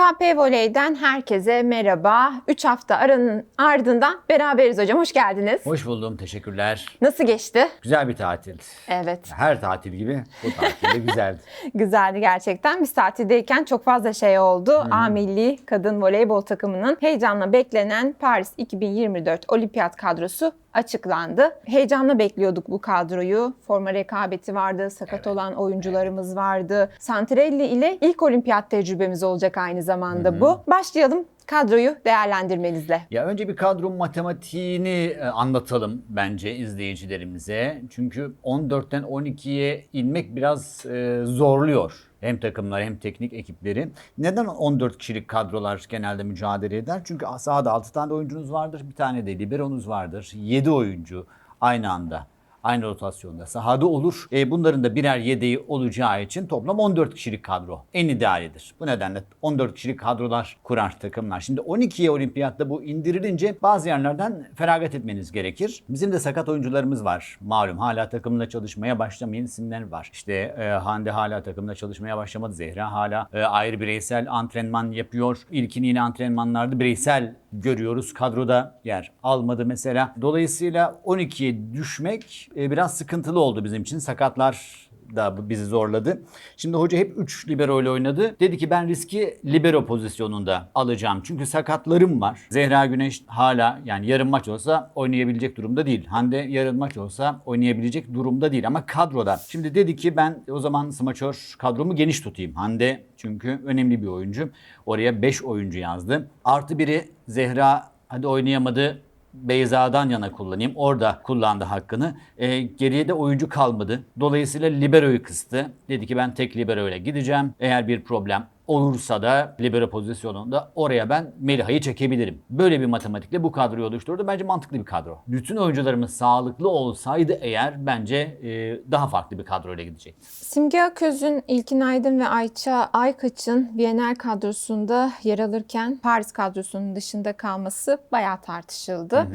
SKP Voley'den herkese merhaba. 3 hafta aranın ardından beraberiz hocam. Hoş geldiniz. Hoş buldum, teşekkürler. Nasıl geçti? Güzel bir tatil. Evet, Her tatil gibi bu tatil de güzeldi. güzeldi gerçekten. Biz tatildeyken çok fazla şey oldu. A Milli Kadın Voleybol takımının heyecanla beklenen Paris 2024 Olimpiyat kadrosu açıklandı. Heyecanla bekliyorduk bu kadroyu. Forma rekabeti vardı, sakat olan oyuncularımız vardı. Santrelli ile ilk olimpiyat tecrübemiz olacak aynı zamanda bu. Başlayalım kadroyu değerlendirmenizle. Ya önce bir kadro matematiğini e, anlatalım bence izleyicilerimize. Çünkü 14'ten 12'ye inmek biraz e, zorluyor. Hem takımlar hem teknik ekipleri. Neden 14 kişilik kadrolar genelde mücadele eder? Çünkü sahada 6 tane oyuncunuz vardır, bir tane de liberonuz vardır. 7 oyuncu aynı anda aynı rotasyonda sahada olur. E, bunların da birer yedeği olacağı için toplam 14 kişilik kadro en idealidir. Bu nedenle 14 kişilik kadrolar kurar takımlar. Şimdi 12'ye olimpiyatta bu indirilince bazı yerlerden feragat etmeniz gerekir. Bizim de sakat oyuncularımız var. Malum hala takımla çalışmaya başlamayan isimler var. İşte e, Hande hala takımla çalışmaya başlamadı. Zehra hala e, ayrı bireysel antrenman yapıyor. İlkin yine antrenmanlarda bireysel görüyoruz. Kadroda yer almadı mesela. Dolayısıyla 12'ye düşmek e, biraz sıkıntılı oldu bizim için. Sakatlar da bu bizi zorladı. Şimdi hoca hep 3 libero ile oynadı. Dedi ki ben riski libero pozisyonunda alacağım. Çünkü sakatlarım var. Zehra Güneş hala yani yarım maç olsa oynayabilecek durumda değil. Hande yarım maç olsa oynayabilecek durumda değil ama kadroda. Şimdi dedi ki ben o zaman smaçör kadromu geniş tutayım. Hande çünkü önemli bir oyuncu. Oraya 5 oyuncu yazdı. Artı biri Zehra hadi oynayamadı Beyza'dan yana kullanayım. Orada kullandı hakkını. E, geriye de oyuncu kalmadı. Dolayısıyla libero'yu kıstı. Dedi ki ben tek libero ile gideceğim. Eğer bir problem olursa da libero pozisyonunda oraya ben Meliha'yı çekebilirim. Böyle bir matematikle bu kadroyu oluşturdu. Bence mantıklı bir kadro. Bütün oyuncularımız sağlıklı olsaydı eğer bence e, daha farklı bir kadroyla gidecekti. Simge Aköz'ün, İlkin Aydın ve Ayça Aykaç'ın Viyener kadrosunda yer alırken Paris kadrosunun dışında kalması bayağı tartışıldı.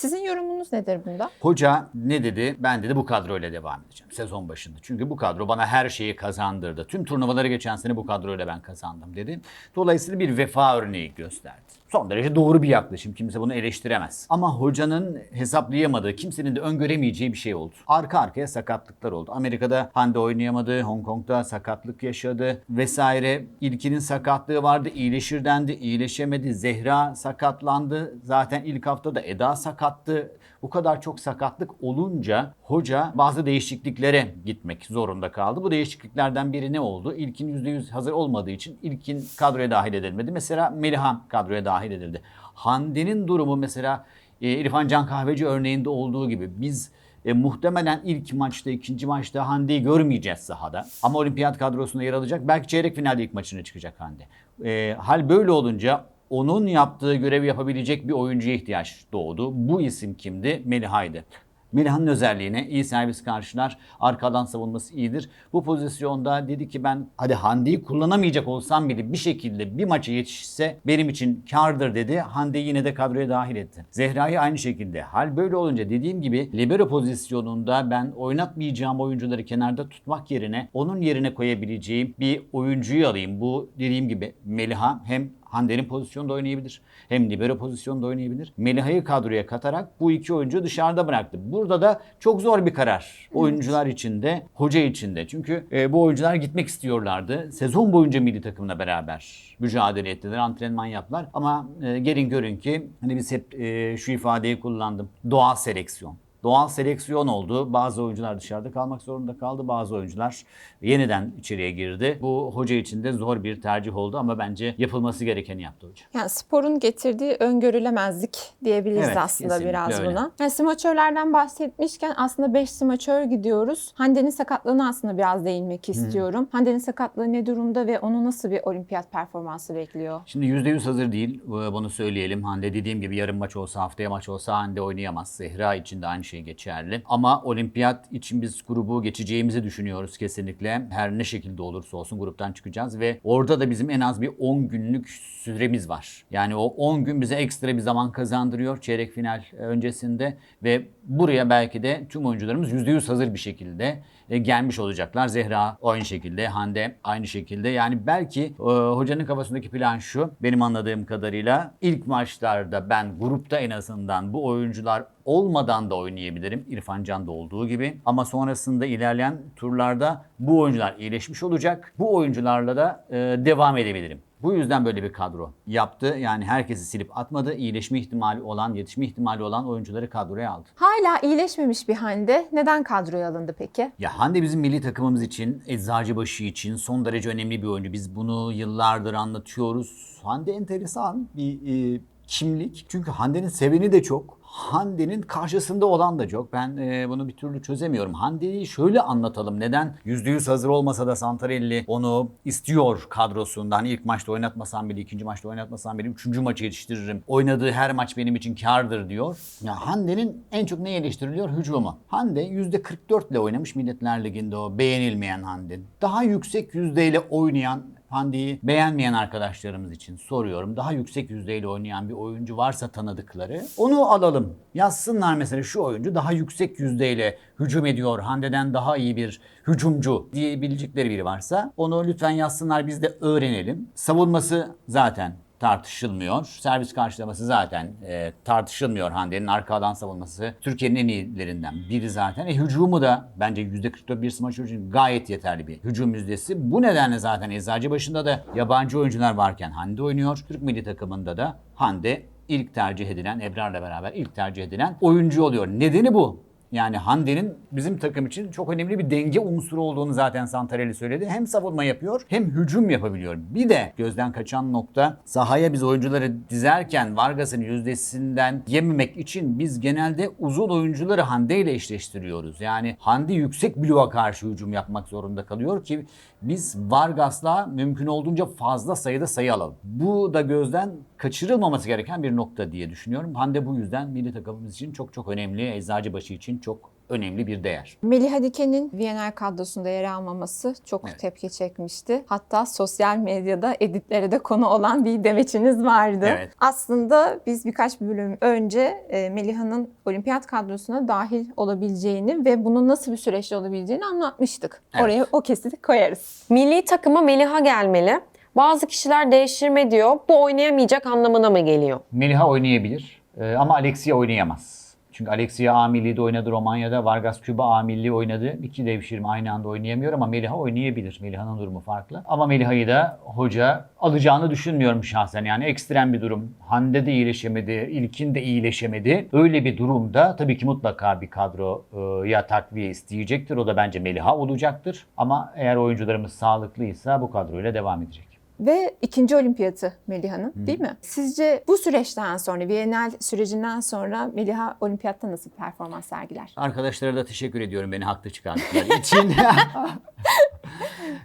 Sizin yorumunuz nedir bunda? Hoca ne dedi? Ben dedi bu kadroyla devam edeceğim sezon başında. Çünkü bu kadro bana her şeyi kazandırdı. Tüm turnuvaları geçen sene bu kadroyla ben kazandım dedi. Dolayısıyla bir vefa örneği gösterdi. Son derece doğru bir yaklaşım. Kimse bunu eleştiremez. Ama hocanın hesaplayamadığı, kimsenin de öngöremeyeceği bir şey oldu. Arka arkaya sakatlıklar oldu. Amerika'da Hande oynayamadı, Hong Kong'da sakatlık yaşadı vesaire. İlkinin sakatlığı vardı, iyileşir dendi, iyileşemedi. Zehra sakatlandı. Zaten ilk haftada Eda sakattı. Bu kadar çok sakatlık olunca hoca bazı değişikliklere gitmek zorunda kaldı. Bu değişikliklerden biri ne oldu? İlkin %100 hazır olmadığı için ilkin kadroya dahil edilmedi. Mesela Meliha kadroya dahil edildi. Hande'nin durumu mesela e, İrfan Can Kahveci örneğinde olduğu gibi biz e, muhtemelen ilk maçta, ikinci maçta Hande'yi görmeyeceğiz sahada. Ama olimpiyat kadrosunda yer alacak. Belki çeyrek finalde ilk maçına çıkacak Hande. E, hal böyle olunca onun yaptığı görevi yapabilecek bir oyuncuya ihtiyaç doğdu. Bu isim kimdi? Meliha'ydı. Meliha'nın özelliğine iyi servis karşılar, arkadan savunması iyidir. Bu pozisyonda dedi ki ben hadi Hande'yi kullanamayacak olsam bile bir şekilde bir maça yetişse benim için kardır dedi. Hande'yi yine de kadroya dahil etti. Zehra'yı aynı şekilde. Hal böyle olunca dediğim gibi libero pozisyonunda ben oynatmayacağım oyuncuları kenarda tutmak yerine onun yerine koyabileceğim bir oyuncuyu alayım. Bu dediğim gibi Meliha hem Hande'nin pozisyonda oynayabilir. Hem libero pozisyonda oynayabilir. Meliha'yı kadroya katarak bu iki oyuncu dışarıda bıraktı. Burada da çok zor bir karar. Oyuncular için de, hoca için de. Çünkü e, bu oyuncular gitmek istiyorlardı. Sezon boyunca milli takımla beraber mücadele ettiler, antrenman yaptılar. Ama e, gelin görün ki hani biz hep e, şu ifadeyi kullandım. Doğal seleksiyon doğal seleksiyon oldu. Bazı oyuncular dışarıda kalmak zorunda kaldı. Bazı oyuncular yeniden içeriye girdi. Bu hoca için de zor bir tercih oldu ama bence yapılması gerekeni yaptı hoca. Yani sporun getirdiği öngörülemezlik diyebiliriz Evet, aslında biraz öyle. buna. Yani smaçörlerden bahsetmişken aslında 5 smaçör gidiyoruz. Hande'nin sakatlığına aslında biraz değinmek istiyorum. Hande'nin sakatlığı ne durumda ve onu nasıl bir olimpiyat performansı bekliyor? Şimdi %100 hazır değil. Bunu söyleyelim. Hande dediğim gibi yarın maç olsa, haftaya maç olsa Hande oynayamaz. Zehra için de aynı şey geçerli. Ama olimpiyat için biz grubu geçeceğimizi düşünüyoruz kesinlikle. Her ne şekilde olursa olsun gruptan çıkacağız ve orada da bizim en az bir 10 günlük süremiz var. Yani o 10 gün bize ekstra bir zaman kazandırıyor çeyrek final öncesinde ve buraya belki de tüm oyuncularımız %100 hazır bir şekilde gelmiş olacaklar. Zehra aynı şekilde, Hande aynı şekilde. Yani belki e, hocanın kafasındaki plan şu. Benim anladığım kadarıyla ilk maçlarda ben grupta en azından bu oyuncular olmadan da oynayabilirim. İrfan Can'da olduğu gibi. Ama sonrasında ilerleyen turlarda bu oyuncular iyileşmiş olacak. Bu oyuncularla da e, devam edebilirim. Bu yüzden böyle bir kadro yaptı. Yani herkesi silip atmadı. İyileşme ihtimali olan, yetişme ihtimali olan oyuncuları kadroya aldı. Hala iyileşmemiş bir Hande neden kadroya alındı peki? Ya Hande bizim milli takımımız için, Eczacıbaşı için son derece önemli bir oyuncu. Biz bunu yıllardır anlatıyoruz. Hande enteresan bir e, kimlik. Çünkü Hande'nin seveni de çok. Hande'nin karşısında olan da çok. Ben e, bunu bir türlü çözemiyorum. Hande'yi şöyle anlatalım. Neden? %100 hazır olmasa da Santarelli onu istiyor kadrosunda. Hani ilk maçta oynatmasam bile, ikinci maçta oynatmasam bile, üçüncü maçı yetiştiririm. Oynadığı her maç benim için kardır diyor. Ya Hande'nin en çok ne eleştiriliyor? Hücumu. Hande %44 ile oynamış Milletler Ligi'nde o beğenilmeyen Hande. Daha yüksek yüzdeyle oynayan Hande'yi beğenmeyen arkadaşlarımız için soruyorum. Daha yüksek yüzdeyle oynayan bir oyuncu varsa tanıdıkları onu alalım. Yazsınlar mesela şu oyuncu daha yüksek yüzdeyle hücum ediyor. Hande'den daha iyi bir hücumcu diyebilecekleri biri varsa onu lütfen yazsınlar biz de öğrenelim. Savunması zaten tartışılmıyor. Servis karşılaması zaten e, tartışılmıyor. Hande'nin arka alan savunması Türkiye'nin en iyilerinden biri zaten. E, hücumu da bence %44 bir smaç için gayet yeterli bir hücum yüzdesi. Bu nedenle zaten Eczacıbaşı'nda da yabancı oyuncular varken Hande oynuyor. Türk milli takımında da Hande ilk tercih edilen, Ebrar'la beraber ilk tercih edilen oyuncu oluyor. Nedeni bu. Yani Hande'nin bizim takım için çok önemli bir denge unsuru olduğunu zaten Santarelli söyledi. Hem savunma yapıyor hem hücum yapabiliyor. Bir de gözden kaçan nokta sahaya biz oyuncuları dizerken Vargas'ın yüzdesinden yememek için biz genelde uzun oyuncuları Hande ile eşleştiriyoruz. Yani Hande yüksek bloğa karşı hücum yapmak zorunda kalıyor ki biz Vargas'la mümkün olduğunca fazla sayıda sayı alalım. Bu da gözden kaçırılmaması gereken bir nokta diye düşünüyorum. Hande bu yüzden milli takımımız için çok çok önemli. Eczacıbaşı için çok önemli bir değer. Melih Dike'nin VNL kadrosunda yer almaması çok Evet. tepki çekmişti. Hatta sosyal medyada editlere de konu olan bir demeçiniz vardı. Evet. Aslında biz birkaç bölüm önce e, Meliha'nın olimpiyat kadrosuna dahil olabileceğini ve bunun nasıl bir süreçte olabileceğini anlatmıştık. Evet. Oraya o kesiti koyarız. Milli takıma Meliha gelmeli. Bazı kişiler değiştirme diyor. Bu oynayamayacak anlamına mı geliyor? Meliha oynayabilir e, ama Alexia oynayamaz. Çünkü Alexia A Milli'de oynadı Romanya'da, Vargas Küba A Milli oynadı. İki devşirim aynı anda oynayamıyor ama Meliha oynayabilir. Meliha'nın durumu farklı. Ama Meliha'yı da hoca alacağını düşünmüyorum şahsen. Yani ekstrem bir durum. Hande de iyileşemedi, İlkin de iyileşemedi. Öyle bir durumda tabii ki mutlaka bir kadroya takviye isteyecektir. O da bence Meliha olacaktır. Ama eğer oyuncularımız sağlıklıysa bu kadroyla devam edecek. Ve ikinci olimpiyatı Meliha'nın değil mi? Sizce bu süreçten sonra, VNL sürecinden sonra Meliha olimpiyatta nasıl performans sergiler? Arkadaşlara da teşekkür ediyorum beni haklı çıkardıkları için.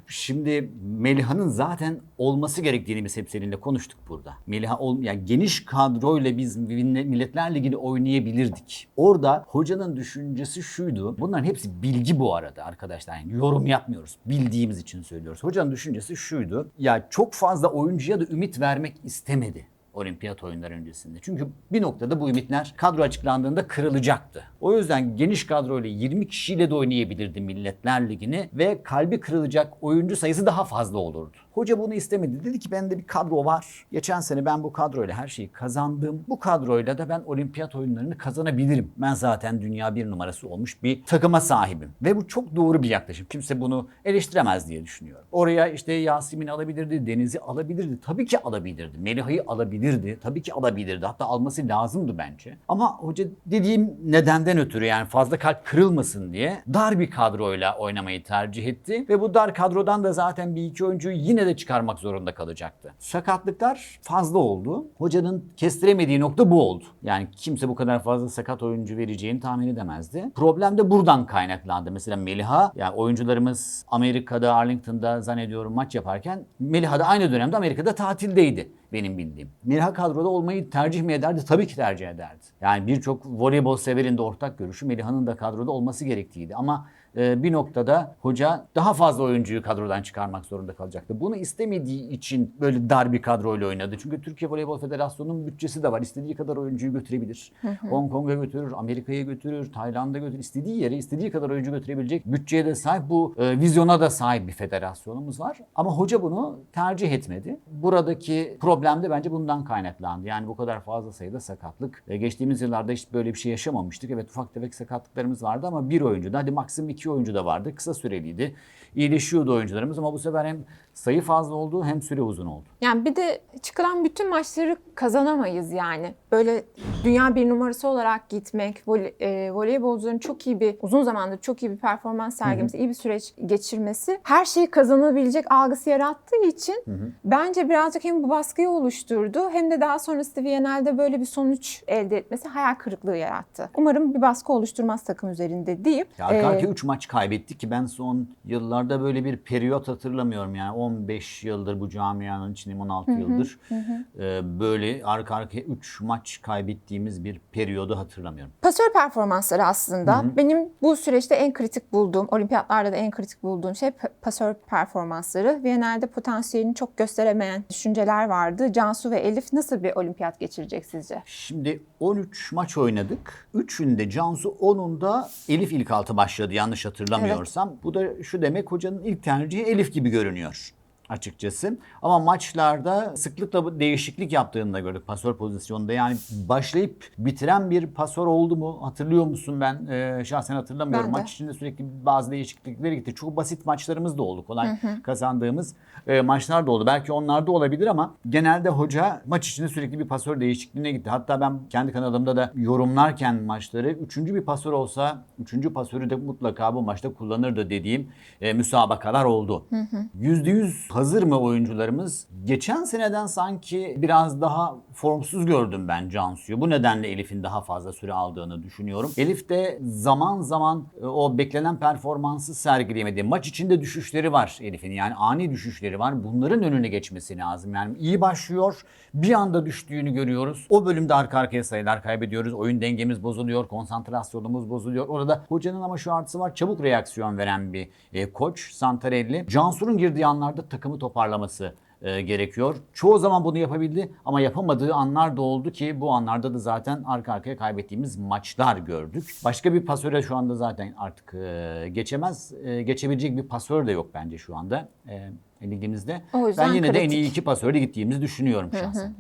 Şimdi Meliha'nın zaten olması gerektiğini biz hep seninle konuştuk burada. Meliha ol, yani geniş kadroyla biz Milletler Ligi'ni oynayabilirdik. Orada hocanın düşüncesi şuydu. Bunların hepsi bilgi bu arada arkadaşlar. Yani yorum yapmıyoruz. Bildiğimiz için söylüyoruz. Hocanın düşüncesi şuydu. Ya çok fazla oyuncuya da ümit vermek istemedi olimpiyat oyunları öncesinde. Çünkü bir noktada bu ümitler kadro açıklandığında kırılacaktı. O yüzden geniş kadroyla 20 kişiyle de oynayabilirdi Milletler Ligi'ni ve kalbi kırılacak oyuncu sayısı daha fazla olurdu. Hoca bunu istemedi. Dedi ki bende bir kadro var. Geçen sene ben bu kadroyla her şeyi kazandım. Bu kadroyla da ben olimpiyat oyunlarını kazanabilirim. Ben zaten dünya bir numarası olmuş bir takıma sahibim. Ve bu çok doğru bir yaklaşım. Kimse bunu eleştiremez diye düşünüyorum. Oraya işte Yasemin alabilirdi, Deniz'i alabilirdi. Tabii ki alabilirdi. Meliha'yı alabilirdi. Tabii ki alabilirdi. Hatta alması lazımdı bence. Ama hoca dediğim nedenden ötürü yani fazla kalp kırılmasın diye dar bir kadroyla oynamayı tercih etti. Ve bu dar kadrodan da zaten bir iki oyuncuyu yine de çıkarmak zorunda kalacaktı. Sakatlıklar fazla oldu. Hocanın kestiremediği nokta bu oldu. Yani kimse bu kadar fazla sakat oyuncu vereceğini tahmin edemezdi. Problem de buradan kaynaklandı. Mesela Meliha, yani oyuncularımız Amerika'da, Arlington'da zannediyorum maç yaparken Meliha da aynı dönemde Amerika'da tatildeydi benim bildiğim. Meliha kadroda olmayı tercih mi ederdi? Tabii ki tercih ederdi. Yani birçok voleybol severin de ortak görüşü Meliha'nın da kadroda olması gerektiğiydi. Ama e, bir noktada hoca daha fazla oyuncuyu kadrodan çıkarmak zorunda kalacaktı. Bunu istemediği için böyle dar bir kadroyla oynadı. Çünkü Türkiye Voleybol Federasyonu'nun bütçesi de var. İstediği kadar oyuncuyu götürebilir. Hong Kong'a götürür, Amerika'ya götürür, Tayland'a götürür. İstediği yere istediği kadar oyuncu götürebilecek bütçeye de sahip bu e, vizyona da sahip bir federasyonumuz var. Ama hoca bunu tercih etmedi. Buradaki problem de bence bundan kaynaklandı. Yani bu kadar fazla sayıda sakatlık. E, geçtiğimiz yıllarda hiç böyle bir şey yaşamamıştık. Evet ufak tefek sakatlıklarımız vardı ama bir oyuncu hadi maksimum iki oyuncu da vardı. Kısa süreliydi. İyileşiyordu oyuncularımız ama bu sefer hem sayı fazla oldu hem süre uzun oldu. Yani bir de çıkılan bütün maçları kazanamayız yani. Böyle dünya bir numarası olarak gitmek, voley, e, voleybolcuların çok iyi bir, uzun zamandır çok iyi bir performans sergilemesi, iyi bir süreç geçirmesi her şeyi kazanabilecek algısı yarattığı için bence birazcık hem bu baskıyı oluşturdu hem de daha sonrasında Viyana'da böyle bir sonuç elde etmesi hayal kırıklığı yarattı. Umarım bir baskı oluşturmaz takım üzerinde deyip Ya arka e, arkaya 3 maç kaybettik ki ben son yıllarda böyle bir periyot hatırlamıyorum yani 15 yıldır bu camianın içindeyim 16 yıldır Ee, böyle arka arkaya 3 maç kaybettiğimiz bir periyodu hatırlamıyorum. Pasör performansları aslında benim bu süreçte en kritik bulduğum, olimpiyatlarda da en kritik bulduğum şey pa- pasör performansları. Viyana'da potansiyelini çok gösteremeyen düşünceler vardı. Cansu ve Elif nasıl bir olimpiyat geçirecek sizce? Şimdi 13 maç oynadık. 3'ünde Cansu 10'unda Elif ilk altı başladı yanlış hatırlamıyorsam. Bu da şu demek hocanın ilk tercihi Elif gibi görünüyor açıkçası. Ama maçlarda sıklıkla değişiklik yaptığını da gördük pasör pozisyonunda. Yani başlayıp bitiren bir pasör oldu mu hatırlıyor musun ben e, şahsen hatırlamıyorum. Ben de. Maç içinde sürekli bazı değişiklikleri gitti. Çok basit maçlarımız da oldu. Kolay kazandığımız e, maçlar da oldu. Belki onlar da olabilir ama genelde hoca maç içinde sürekli bir pasör değişikliğine gitti. Hatta ben kendi kanalımda da yorumlarken maçları üçüncü bir pasör olsa üçüncü pasörü de mutlaka bu maçta kullanırdı dediğim e, müsabakalar oldu. Yüzde yüz hazır mı oyuncularımız? Geçen seneden sanki biraz daha formsuz gördüm ben Cansu'yu. Bu nedenle Elif'in daha fazla süre aldığını düşünüyorum. Elif de zaman zaman e, o beklenen performansı sergileyemedi. Maç içinde düşüşleri var Elif'in. Yani ani düşüşleri var. Bunların önüne geçmesi lazım. Yani iyi başlıyor. Bir anda düştüğünü görüyoruz. O bölümde arka arkaya sayılar kaybediyoruz. Oyun dengemiz bozuluyor. Konsantrasyonumuz bozuluyor. Orada hocanın ama şu artısı var. Çabuk reaksiyon veren bir e, koç Santarelli. Cansu'nun girdiği anlarda takımı toparlaması e, gerekiyor. Çoğu zaman bunu yapabildi ama yapamadığı anlar da oldu ki bu anlarda da zaten arka arkaya kaybettiğimiz maçlar gördük. Başka bir pasöre şu anda zaten artık e, geçemez. E, geçebilecek bir pasör de yok bence şu anda e, ligimizde. O yüzden Ben yine de en iyi kritik. iki pasörle gittiğimizi düşünüyorum şahsen.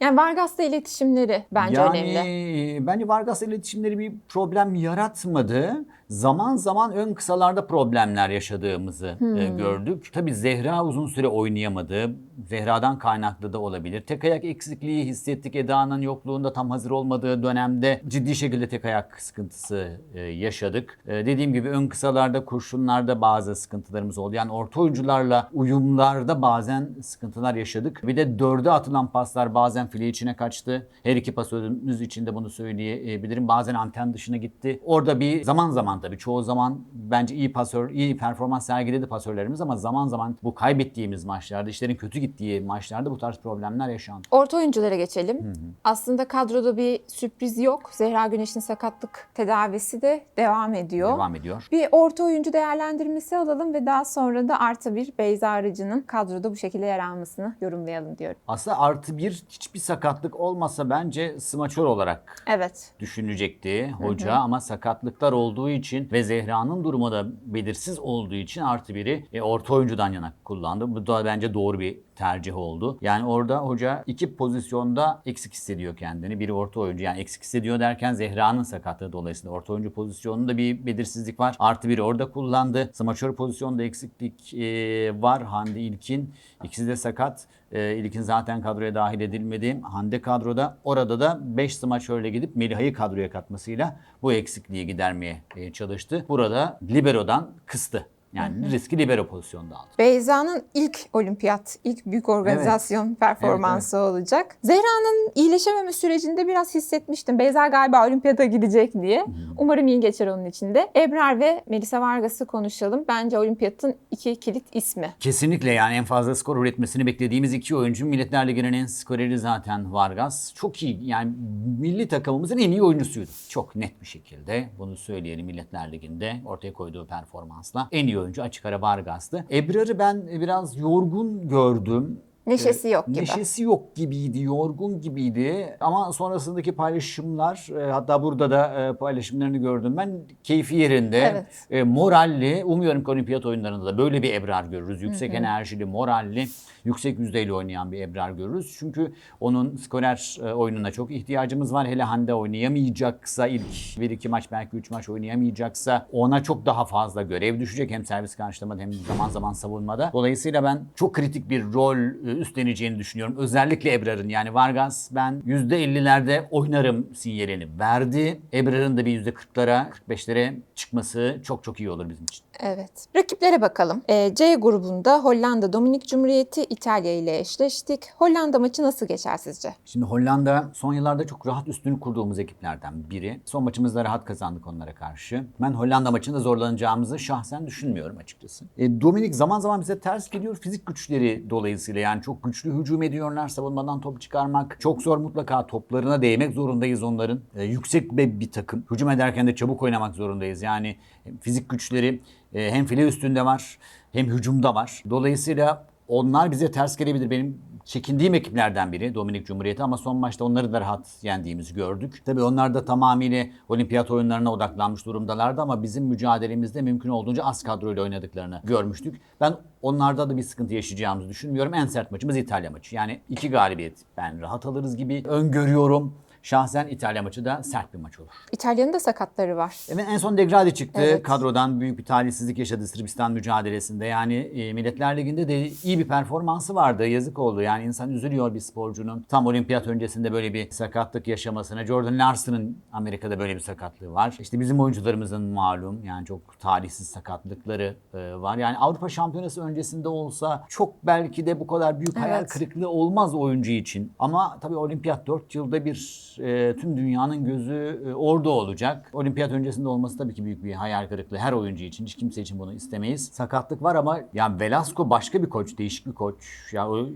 Yani Vargas'la iletişimleri bence yani önemli. bence Vargas iletişimleri bir problem yaratmadı. Zaman zaman ön kısalarda problemler yaşadığımızı e, gördük. Tabii Zehra uzun süre oynayamadı. Zehra'dan kaynaklı da olabilir. Tek ayak eksikliği hissettik. Eda'nın yokluğunda tam hazır olmadığı dönemde ciddi şekilde tek ayak sıkıntısı e, yaşadık. E, dediğim gibi ön kısalarda, kurşunlarda bazı sıkıntılarımız oldu. Yani orta oyuncularla uyumlarda bazen sıkıntılar yaşadık. Bir de dörde atılan paslar bazen file içine kaçtı. Her iki pasörümüz için de bunu söyleyebilirim. Bazen anten dışına gitti. Orada bir zaman zaman tabii çoğu zaman bence iyi pasör, iyi performans sergiledi pasörlerimiz ama zaman zaman bu kaybettiğimiz maçlarda, işlerin kötü gittiği maçlarda bu tarz problemler yaşandı. Orta oyunculara geçelim. Aslında kadroda bir sürpriz yok. Zehra Güneş'in sakatlık tedavisi de devam ediyor. Devam ediyor. Bir orta oyuncu değerlendirmesi alalım ve daha sonra da artı bir Beyza Arıcı'nın kadroda bu şekilde yer almasını yorumlayalım diyorum. Aslında artı bir hiçbir sakatlık olmasa bence smaçör olarak Evet. düşünecekti hoca ama sakatlıklar olduğu için ve Zehra'nın durumu da belirsiz olduğu için artı biri e, orta oyuncudan yana kullandı. Bu da bence doğru bir tercih oldu. Yani orada hoca iki pozisyonda eksik hissediyor kendini. Biri orta oyuncu yani eksik hissediyor derken Zehra'nın sakatlığı dolayısıyla orta oyuncu pozisyonunda bir belirsizlik var. Artı biri orada kullandı. Smaçör pozisyonda eksiklik e, var. Hande İlkin ikisi de sakat. E, İlkin zaten kadroya dahil edilmedi. Hande kadroda. Orada da 5 smaçörle gidip Meliha'yı kadroya katmasıyla bu eksikliği gidermeye e, çalıştı. Burada Libero'dan kıstı Yani riski libero pozisyonda aldı. Beyza'nın ilk olimpiyat, ilk büyük organizasyon performansı olacak. Zehra'nın iyileşememe sürecinde biraz hissetmiştim. Beyza galiba olimpiyata gidecek diye. Umarım iyi geçer onun için de. Ebrar ve Melisa Vargas'ı konuşalım. Bence olimpiyatın iki kilit ismi. Kesinlikle yani en fazla skor üretmesini beklediğimiz iki oyuncu. Milletler Ligi'nin en skoreri zaten Vargas. Çok iyi yani milli takımımızın en iyi oyuncusuydu. Çok net bir şekilde bunu söyleyelim Milletler Ligi'nde ortaya koyduğu performansla. En iyi oyuncu açık ara Vargas'tı. Ebrar'ı ben biraz yorgun gördüm. Neşesi yok gibi. Neşesi yok gibiydi, yorgun gibiydi. Ama sonrasındaki paylaşımlar, e, hatta burada da e, paylaşımlarını gördüm ben. Keyfi yerinde, Evet. e, moralli. Umuyorum ki olimpiyat oyunlarında da böyle bir Ebrar görürüz. Yüksek enerjili, moralli, yüksek yüzdeyle oynayan bir Ebrar görürüz. Çünkü onun skorer e, oyununa çok ihtiyacımız var. Hele Hande oynayamayacaksa, ilk bir iki maç belki üç maç oynayamayacaksa ona çok daha fazla görev düşecek. Hem servis karşılamada hem zaman zaman savunmada. Dolayısıyla ben çok kritik bir rol e, üstleneceğini düşünüyorum. Özellikle Ebrar'ın yani Vargas ben %50'lerde oynarım sinyalini verdi. Ebrar'ın da bir %40'lara 45'lere çıkması çok çok iyi olur bizim için. Evet. Rakiplere bakalım. Ee, C grubunda Hollanda, Dominik Cumhuriyeti, İtalya ile eşleştik. Hollanda maçı nasıl geçer sizce? Şimdi Hollanda son yıllarda çok rahat üstünlük kurduğumuz ekiplerden biri. Son maçımızda rahat kazandık onlara karşı. Ben Hollanda maçında zorlanacağımızı şahsen düşünmüyorum açıkçası. E, Dominik zaman zaman bize ters geliyor fizik güçleri dolayısıyla. Yani çok güçlü hücum ediyorlar. Savunmadan top çıkarmak çok zor mutlaka toplarına değmek zorundayız onların. E, yüksek bir, bir takım. Hücum ederken de çabuk oynamak zorundayız. Yani hem fizik güçleri e, hem file üstünde var hem hücumda var. Dolayısıyla onlar bize ters gelebilir. Benim çekindiğim ekiplerden biri Dominik Cumhuriyeti ama son maçta onları da rahat yendiğimizi gördük. Tabii onlar da tamamıyla olimpiyat oyunlarına odaklanmış durumdalardı ama bizim mücadelemizde mümkün olduğunca az kadroyla oynadıklarını görmüştük. Ben onlarda da bir sıkıntı yaşayacağımızı düşünmüyorum. En sert maçımız İtalya maçı. Yani iki galibiyet ben rahat alırız gibi öngörüyorum. Şahsen İtalya maçı da sert bir maç olur. İtalya'nın da sakatları var. Evet, en son Degradi çıktı. Evet. Kadrodan büyük bir talihsizlik yaşadı Sırbistan mücadelesinde. Yani e, Milletler Ligi'nde de iyi bir performansı vardı. Yazık oldu. Yani insan üzülüyor bir sporcunun tam olimpiyat öncesinde böyle bir sakatlık yaşamasına. Jordan Larson'ın Amerika'da böyle bir sakatlığı var. İşte bizim oyuncularımızın malum yani çok talihsiz sakatlıkları e, var. Yani Avrupa Şampiyonası öncesinde olsa çok belki de bu kadar büyük hayal Evet. kırıklığı olmaz oyuncu için. Ama tabii olimpiyat 4 yılda bir e, tüm dünyanın gözü e, orada olacak. Olimpiyat öncesinde olması tabii ki büyük bir hayal kırıklığı her oyuncu için. Hiç kimse için bunu istemeyiz. Sakatlık var ama ya Velasco başka bir koç, değişik bir koç. Ya o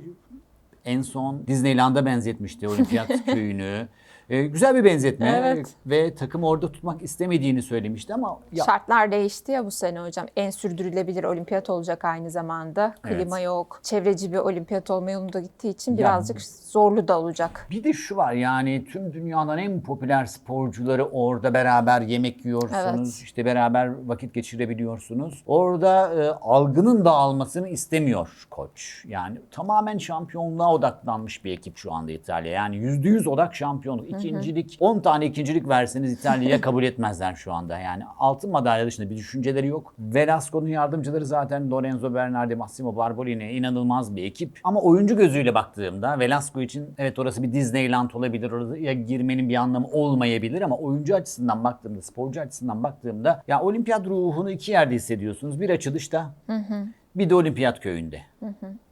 en son Disneyland'a benzetmişti olimpiyat köyünü. E, güzel bir benzetme Evet. ve takım orada tutmak istemediğini söylemişti ama ya, Şartlar değişti ya bu sene hocam. En sürdürülebilir olimpiyat olacak aynı zamanda. Klima yok. Çevreci bir olimpiyat olma yolunda gittiği için birazcık zorlu da olacak. Bir de şu var yani tüm dünyanın en popüler sporcuları orada beraber yemek yiyorsunuz. Evet. işte beraber vakit geçirebiliyorsunuz. Orada e, algının dağılmasını istemiyor koç. Yani tamamen şampiyonluğa odaklanmış bir ekip şu anda İtalya. Yani %100 odak şampiyonluk. İkincilik 10 tane ikincilik verseniz İtalya'ya kabul etmezler şu anda. Yani altın madalya dışında bir düşünceleri yok. Velasco'nun yardımcıları zaten Lorenzo Bernardi, Massimo Barbolini inanılmaz bir ekip. Ama oyuncu gözüyle baktığımda Velasco için evet orası bir Disneyland olabilir. Oraya girmenin bir anlamı olmayabilir ama oyuncu açısından baktığımda, sporcu açısından baktığımda ya olimpiyat ruhunu iki yerde hissediyorsunuz. Bir açılışta bir de olimpiyat köyünde.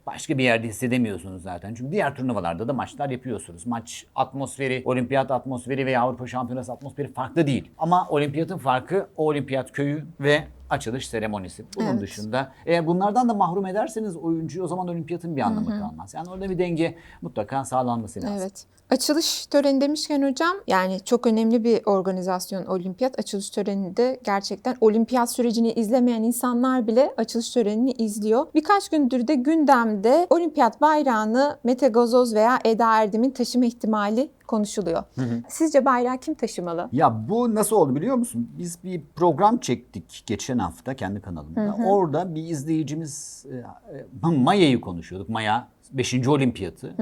Başka bir yerde hissedemiyorsunuz zaten. Çünkü diğer turnuvalarda da maçlar yapıyorsunuz. Maç atmosferi, olimpiyat atmosferi veya Avrupa Şampiyonası atmosferi farklı değil. Ama olimpiyatın farkı o olimpiyat köyü ve açılış seremonisi. Bunun Evet. dışında eğer bunlardan da mahrum ederseniz oyuncuyu o zaman olimpiyatın bir anlamı kalmaz. Yani orada bir denge mutlaka sağlanması lazım. Evet. Açılış töreni demişken hocam yani çok önemli bir organizasyon olimpiyat. Açılış töreninde gerçekten olimpiyat sürecini izlemeyen insanlar bile açılış törenini izliyor. Birkaç gündür de gündemde olimpiyat bayrağını Mete Gazoz veya Eda Erdem'in taşıma ihtimali konuşuluyor. Sizce bayrağı kim taşımalı? Ya bu nasıl oldu biliyor musun? Biz bir program çektik geçen hafta kendi kanalımda. Orada bir izleyicimiz e, e, Maya'yı konuşuyorduk. Maya 5. olimpiyatı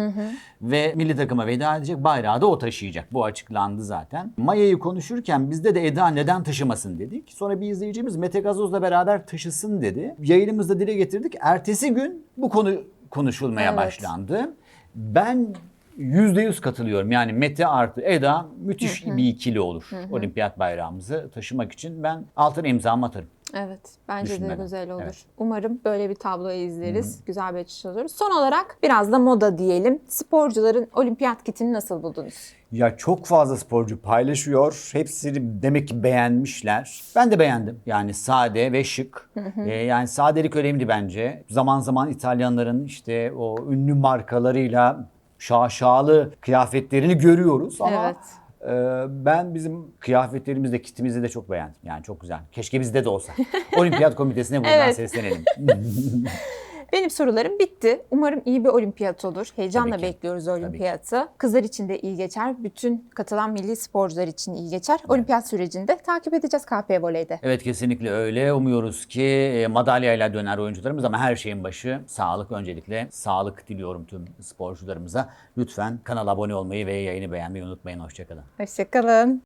ve milli takıma veda edecek bayrağı da o taşıyacak. Bu açıklandı zaten. Maya'yı konuşurken bizde de Eda neden taşımasın dedik. Sonra bir izleyicimiz Mete Gazoz'la beraber taşısın dedi. Yayınımızda dile getirdik. Ertesi gün bu konu konuşulmaya Evet. başlandı. Ben %100 katılıyorum. Yani Mete artı Eda müthiş bir ikili olur. Olimpiyat bayrağımızı taşımak için ben altına imzamı atarım. Evet, bence de Düşünmeden. güzel olur. Evet. Umarım böyle bir tabloyu izleriz. Güzel bir açış oluruz. Son olarak biraz da moda diyelim. Sporcuların olimpiyat kitini nasıl buldunuz? Ya çok fazla sporcu paylaşıyor. Hepsini demek ki beğenmişler. Ben de beğendim. Yani sade ve şık. Ee, yani sadelik önemli bence. Zaman zaman İtalyanların işte o ünlü markalarıyla şaşalı kıyafetlerini görüyoruz ama Evet. e, ben bizim kıyafetlerimizde, kitimizi de çok beğendim. Yani çok güzel. Keşke bizde de olsa. Olimpiyat komitesine buradan Evet. seslenelim. Benim sorularım bitti. Umarım iyi bir olimpiyat olur. Heyecanla bekliyoruz olimpiyatı. Kızlar için de iyi geçer. Bütün katılan milli sporcular için iyi geçer. Olimpiyat sürecinde takip edeceğiz KP Voley'de. Evet kesinlikle öyle. Umuyoruz ki e, madalyayla döner oyuncularımız ama her şeyin başı sağlık öncelikle. Sağlık diliyorum tüm sporcularımıza. Lütfen kanala abone olmayı ve yayını beğenmeyi unutmayın. Hoşçakalın. Hoşçakalın.